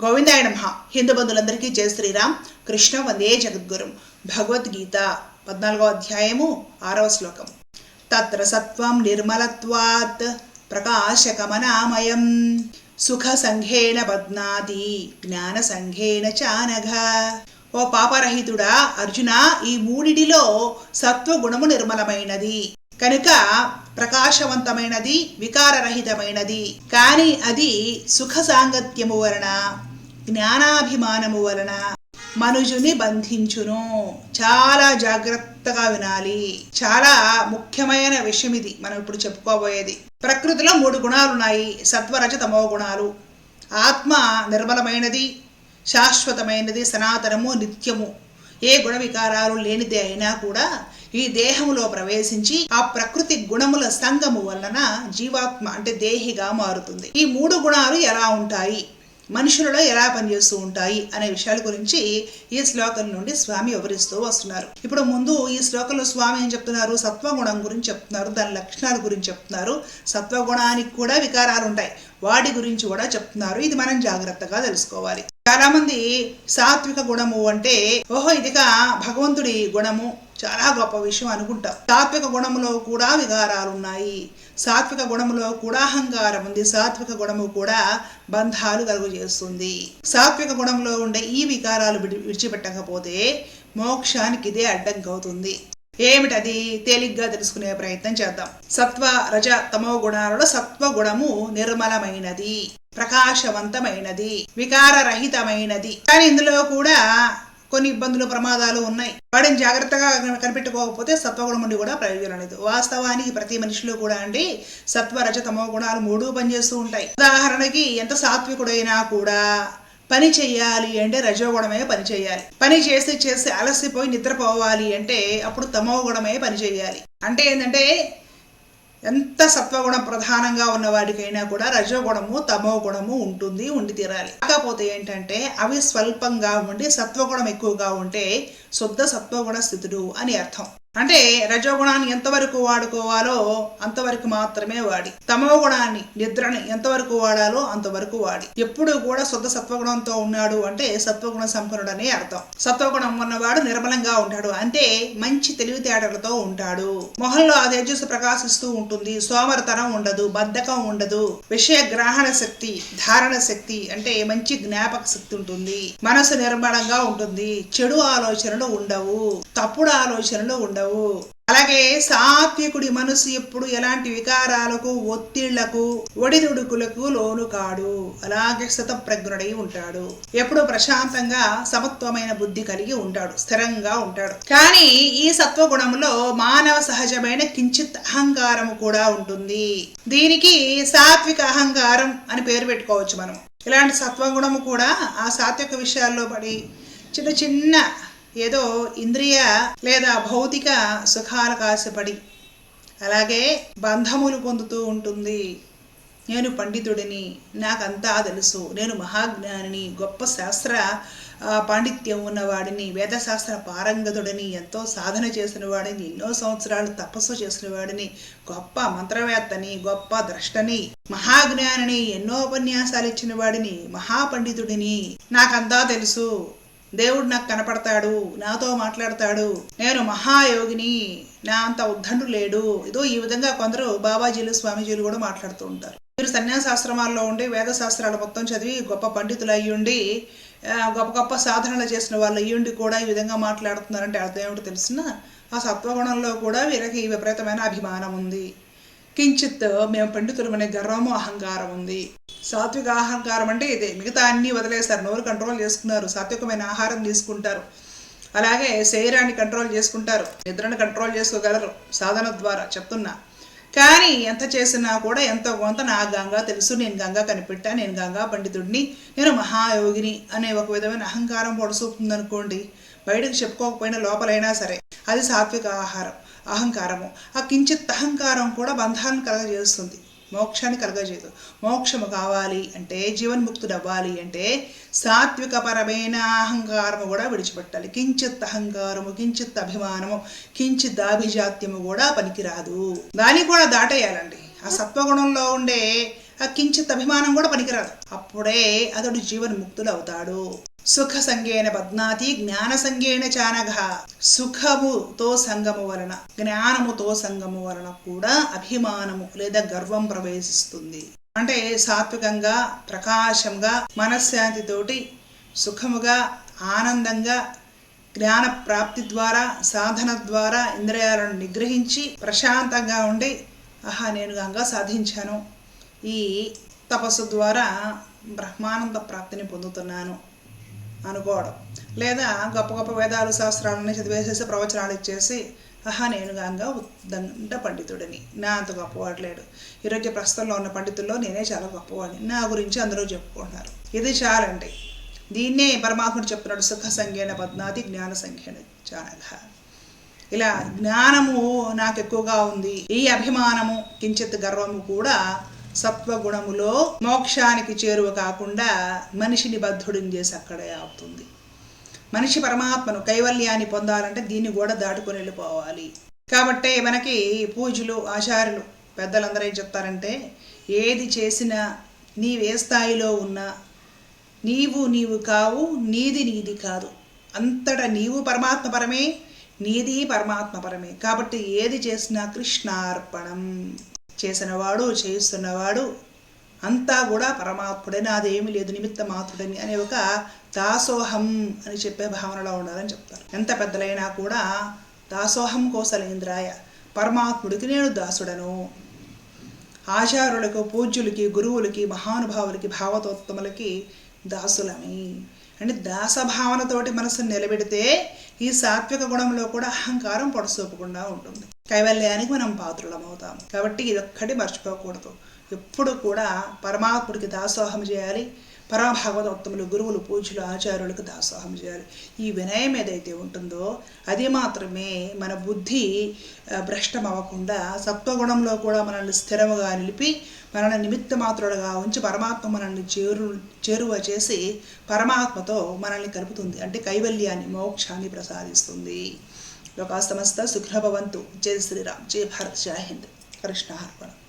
గోవిందాయ నమ. హిందూ బంధులందరికీ జయ శ్రీరామ్. కృష్ణ వందే జగద్గురు. భగవద్గీత పద్నాలుగో అధ్యాయము ఆరవ శ్లోకం. తత్ర సత్వం నిర్మలత్వాత్ ప్రకాశకమనామయం. సుఖ సంఘేన బధ్నాతి జ్ఞాన సంఘేన చానఘ. ఓ పాపరహితుడా అర్జున ఈ మూడిటిలో సత్వగుణము నిర్మలమైనది. కనుక ప్రకాశవంతమైనది వికారరహితమైనది. కానీ అది సుఖ సాంగత్యము వలన జ్ఞానాభిమానము వలన మనుజుని బంధించును. చాలా జాగ్రత్తగా వినాలి. చాలా ముఖ్యమైన విషయం ఇది మనం ఇప్పుడు చెప్పుకోబోయేది. ప్రకృతిలో మూడు గుణాలు ఉన్నాయి సత్వరజ తమో గుణాలు. ఆత్మ నిర్మలమైనది శాశ్వతమైనది సనాతనము నిత్యము. ఏ గుణ వికారాలు లేనిదే అయినా కూడా ఈ దేహములో ప్రవేశించి ఆ ప్రకృతి గుణముల సంగము వలన జీవాత్మ అంటే దేహిగా మారుతుంది. ఈ మూడు గుణాలు ఎలా ఉంటాయి? మనుషులలో ఎలా పనిచేస్తూ ఉంటాయి? అనే విషయాల గురించి ఈ శ్లోకం నుండి స్వామి వివరిస్తూ వస్తున్నారు. ఇప్పుడు ముందు ఈ శ్లోకంలో స్వామి ఏం చెప్తున్నారు? సత్వగుణం గురించి చెప్తున్నారు. దాని లక్షణాల గురించి చెప్తున్నారు. సత్వగుణానికి కూడా వికారాలు ఉంటాయి. వాటి గురించి కూడా చెప్తున్నారు. ఇది మనం జాగ్రత్తగా తెలుసుకోవాలి. చాలా మంది సాత్విక గుణము అంటే ఓహో ఇదిగా భగవంతుడి గుణము. చాలా గొప్ప విషయం అనుకుంటాం. సాత్విక గుణములో కూడా వికారాలు ఉన్నాయి సాత్విక గుణములో కూడా అహంకారం ఉంది. సాత్విక గుణము కూడా బంధాలు కలుగు చేస్తుంది. సాత్విక గుణంలో ఉండే ఈ వికారాలు విడి- విడిచిపెట్టకపోతే మోక్షానికి ఇదే అడ్డంకి అవుతుంది ఏమిటది? తేలిగ్గా తెలుసుకునే ప్రయత్నం చేద్దాం. సత్వ రజ తమో గుణాలలో సత్వ గుణము నిర్మలమైనది. ప్రకాశవంతమైనది. వికారరహితమైనది. కానీ ఇందులో కూడా కొన్ని ఇబ్బందులు ప్రమాదాలు ఉన్నాయి. వాడిని జాగ్రత్తగా కనిపెట్టుకోకపోతే సత్వగుణం నుండి కూడా ప్రయోజనం లేదు. వాస్తవానికి ప్రతి మనిషిలో కూడా అండి సత్వ రజ తమో గుణాలు మూడు పనిచేస్తూ ఉంటాయి. ఉదాహరణకి ఎంత సాత్వికుడైనా కూడా పని చేయాలి అంటే రజోగుణమే పని చేయాలి. పని చేసి చేసి అలసిపోయి నిద్రపోవాలి అంటే అప్పుడు తమో గుణమే పని చేయాలి. అంటే ఏంటంటే ఎంత సత్వగుణం ప్రధానంగా ఉన్న వాడికైనా కూడా రజోగుణము తమో గుణము ఉంటుంది ఉండి తీరాలి. కాకపోతే ఏంటంటే అవి స్వల్పంగా ఉండి సత్వగుణం ఎక్కువగా ఉంటే శుద్ధ సత్వగుణ స్థితుడు అని అర్థం. అంటే రజోగుణాన్ని ఎంతవరకు వాడుకోవాలో అంతవరకు మాత్రమే వాడి. తమో గుణాన్ని నిద్రని ఎంతవరకు వాడాలో అంతవరకు వాడి. ఎప్పుడు కూడా శుద్ధ సత్వగుణంతో ఉన్నాడు అంటే సత్వగుణ సంపన్నుడనే అర్థం. సత్వగుణం ఉన్నవాడు నిర్మలంగా ఉంటాడు. అంటే మంచి తెలివితేటలతో ఉంటాడు. మొహంలో ఆ తేజస్సు ప్రకాశిస్తూ ఉంటుంది. సోమరతనం ఉండదు బద్ధకం ఉండదు. విషయ గ్రహణ శక్తి ధారణ శక్తి అంటే మంచి జ్ఞాపక శక్తి ఉంటుంది. మనసు నిర్మలంగా ఉంటుంది. చెడు ఆలోచనలు ఉండవు. తప్పుడు ఆలోచనలు ఉండవు. అలాగే సాత్వికుడి మనసు ఎప్పుడు ఎలాంటి వికారాలకు ఒత్తిళ్ళకు ఒడిదుడుకులకు లోను కాడు. అలాగే స్థితప్రజ్ఞుడై ఉంటాడు. ఎప్పుడు ప్రశాంతంగా సమత్వమైన బుద్ధి కలిగి ఉంటాడు. స్థిరంగా ఉంటాడు. కానీ ఈ సత్వగుణంలో మానవ సహజమైన కించిత్ అహంకారం కూడా ఉంటుంది. దీనికి సాత్విక అహంకారం అని పేరు పెట్టుకోవచ్చు మనం. ఇలాంటి సత్వగుణము కూడా ఆ సాత్విక విషయాల్లో పడి చిన్న చిన్న ఏదో ఇంద్రియ లేదా భౌతిక సుఖాలకు ఆశపడి అలాగే బంధములు పొందుతూ ఉంటుంది. నేను పండితుడిని నాకంతా తెలుసు. నేను మహాజ్ఞానిని గొప్ప శాస్త్ర పాండిత్యం ఉన్నవాడిని వేదశాస్త్ర పారంగతుడిని ఎంతో సాధన చేసిన వాడిని ఎన్నో సంవత్సరాలు తపస్సు చేసిన వాడిని గొప్ప మంత్రవేత్తని గొప్ప ద్రష్టని మహాజ్ఞానిని ఎన్నో ఉపన్యాసాలు ఇచ్చిన వాడిని మహాపండితుడిని నాకంతా తెలుసు. దేవుడు నాకు కనపడతాడు నాతో మాట్లాడతాడు. నేను మహాయోగిని నా అంత ఉద్దండు లేడు. ఇదో ఈ విధంగా కొందరు బాబాజీలు స్వామీజీలు కూడా మాట్లాడుతూ ఉంటారు. మీరు సన్యాసాశ్రమాల్లో ఉండి వేద శాస్త్రాలు మొత్తం చదివి గొప్ప పండితులు అయ్యుండి గొప్ప గొప్ప సాధనలు చేసిన వాళ్ళు అయ్యుండి కూడా ఈ విధంగా మాట్లాడుతున్నారంటే అర్థం ఏమిటో తెలిసిన ఆ సత్వగుణంలో కూడా వీరికి విపరీతమైన అభిమానం ఉంది. కించిత్ మేము పండితులమనే గర్వము అహంకారం ఉంది. సాత్విక అహంకారం అంటే ఇదే. మిగతా అన్నీ వదిలేస్తారు. నోరు కంట్రోల్ చేసుకున్నారు. సాత్వికమైన ఆహారం తీసుకుంటారు. అలాగే శరీరాన్ని కంట్రోల్ చేసుకుంటారు. నిద్రను కంట్రోల్ చేసుకోగలరు. సాధన ద్వారా చెప్తున్నా. కానీ ఎంత చేసినా కూడా ఎంతో కొంత నా గంగా తెలుసు. నేను గంగా కనిపెట్టా. నేను గంగా పండితుడిని. నేను మహాయోగిని అనే ఒక విధమైన అహంకారం పొడసూపుతుంది అనుకోండి బయటకు చెప్పుకోకపోయినా లోపలైనా సరే అది సాత్విక ఆహారం అహంకారము. ఆ కించిత్ అహంకారం కూడా బంధాలను కలగజేస్తుంది. మోక్షాన్ని కలగజేయదు. మోక్షము కావాలి అంటే జీవన్ముక్తుడు అవ్వాలి అంటే సాత్విక పరమైన అహంకారము కూడా విడిచిపెట్టాలి. కించిత్ అహంకారము కించిత్ అభిమానము కించిత్ ఆభిజాత్యము కూడా పనికిరాదు. దాన్ని కూడా దాటేయాలండి. ఆ సత్వగుణంలో ఉండే ఆ కించిత్ అభిమానం కూడా పనికిరాదు. అప్పుడే అతడు జీవన్ముక్తుడు అవుతాడు సుఖ సంగేన పద్మాతి జ్ఞాన సంగేన చానఘ సుఖముతో సంగము వలన జ్ఞానముతో సంగము వలన కూడా అభిమానము లేదా గర్వం ప్రవేశిస్తుంది. అంటే సాత్వికంగా ప్రకాశంగా మనశ్శాంతితోటి సుఖముగా ఆనందంగా జ్ఞాన ప్రాప్తి ద్వారా సాధన ద్వారా ఇంద్రియాలను నిగ్రహించి ప్రశాంతంగా ఉండి ఆహా నేను గంగా సాధించాను. ఈ తపస్సు ద్వారా బ్రహ్మానంద ప్రాప్తిని పొందుతున్నాను. అనుకోవడం. లేదా గొప్ప గొప్ప వేదాలు శాస్త్రాలని చదివేసేసి ప్రవచనాలు ఇచ్చేసి ఆహా నేను గంగా ఉద్దండ పండితుడిని. నా అంత గొప్పవాడు లేడు. ఈరోజు ప్రస్తుతంలో ఉన్న పండితుల్లో నేనే చాలా గొప్పవాడిని. నా గురించి అందరూ చెప్పుకుంటున్నారు. ఇది చాలండి. దీన్నే పరమాత్ముడు చెప్తున్నాడు సుఖ సంఖ్యన పద్నాది జ్ఞాన సంఖ్యన చాలా ఇలా జ్ఞానము నాకు ఎక్కువగా ఉంది. ఈ అభిమానము కించిత్ గర్వము కూడా సత్వగుణములో మోక్షానికి చేరువ కాకుండా మనిషిని బద్ధుడిని చేసి అక్కడే ఆపుతుంది. మనిషి పరమాత్మను కైవల్యాన్ని పొందాలంటే దీన్ని కూడా దాటుకొని వెళ్ళిపోవాలి. కాబట్టి మనకి పూజలు ఆచార్యులు పెద్దలందరూ ఏం చెప్తారంటే ఏది చేసినా నీవే స్థాయిలో ఉన్నా నీవు నీవు కావు నీది నీది కాదు. అంతటా నీవు పరమాత్మ పరమే నీది పరమాత్మ పరమే. కాబట్టి ఏది చేసినా కృష్ణార్పణం. చేసినవాడు చేయిస్తున్నవాడు అంతా కూడా పరమాత్ముడని అదేమి లేదు నిమిత్త మాత్రుడని అనే ఒక దాసోహం అని చెప్పే భావనలో ఉండాలని చెప్తారు. ఎంత పెద్దలైనా కూడా దాసోహం కోసలేంద్రాయ పరమాత్ముడికి నేను దాసుడను. ఆచార్యులకు పూజ్యులకి గురువులకి మహానుభావులకి భావతోత్తములకి దాసులమి. అంటే దాసభావనతోటి మనసును నిలబెడితే ఈ సాత్విక గుణంలో కూడా అహంకారం పొడసూపకుండా ఉంటుంది. కైవల్యానికి మనం పాత్రులం అవుతాం కాబట్టి ఇదొక్కటి మర్చిపోకూడదు. ఎప్పుడు కూడా పరమాత్ముడికి దాసోహం చేయాలి. పరమభాగవతోత్తములు గురువులు పూజలు ఆచార్యులకు దాసోహం చేయాలి. ఈ వినయం ఏదైతే ఉంటుందో అది మాత్రమే మన బుద్ధి భ్రష్టం అవ్వకుండా సత్వగుణంలో కూడా మనల్ని స్థిరముగా నిలిపి మనల్ని నిమిత్త మాత్రుడుగా ఉంచి పరమాత్మ మనల్ని చేరు చేరువ చేసి పరమాత్మతో మనల్ని కలుపుతుంది. అంటే కైవల్యాన్ని మోక్షాన్ని ప్రసాదిస్తుంది. लोका समस्त सुखिनः जय श्रीराम। जय भारत। जय हिंद। कृष्णार्पणम्